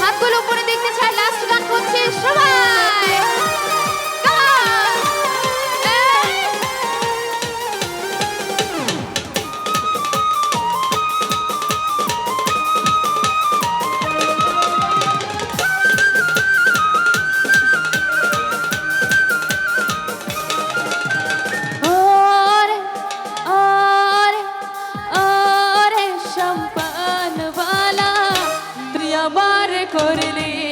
হাতগুলো উপরে দেখতে চাই। beginning.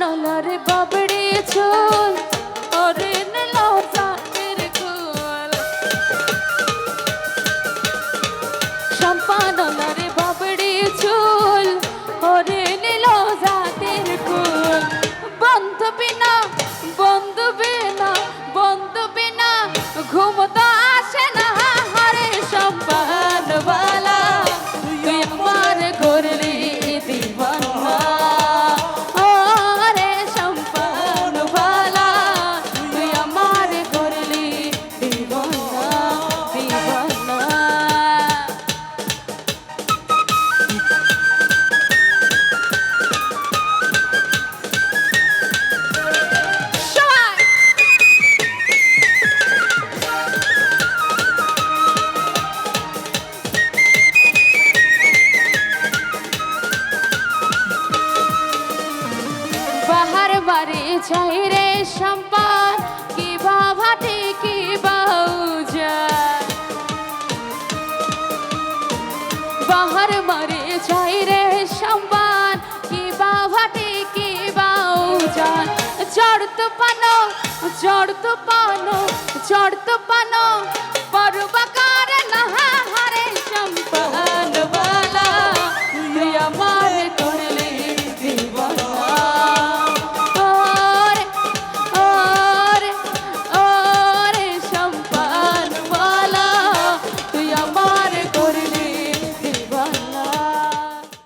নানার বাবড়ে চল বারে চাই রে সম্পদ কি ভাবাতে কি বাউজা। বাহার মারে চাই রে সম্মান কি ভাবাতে কি বাউজান জড় তো পানো জড় পানো জড় পানো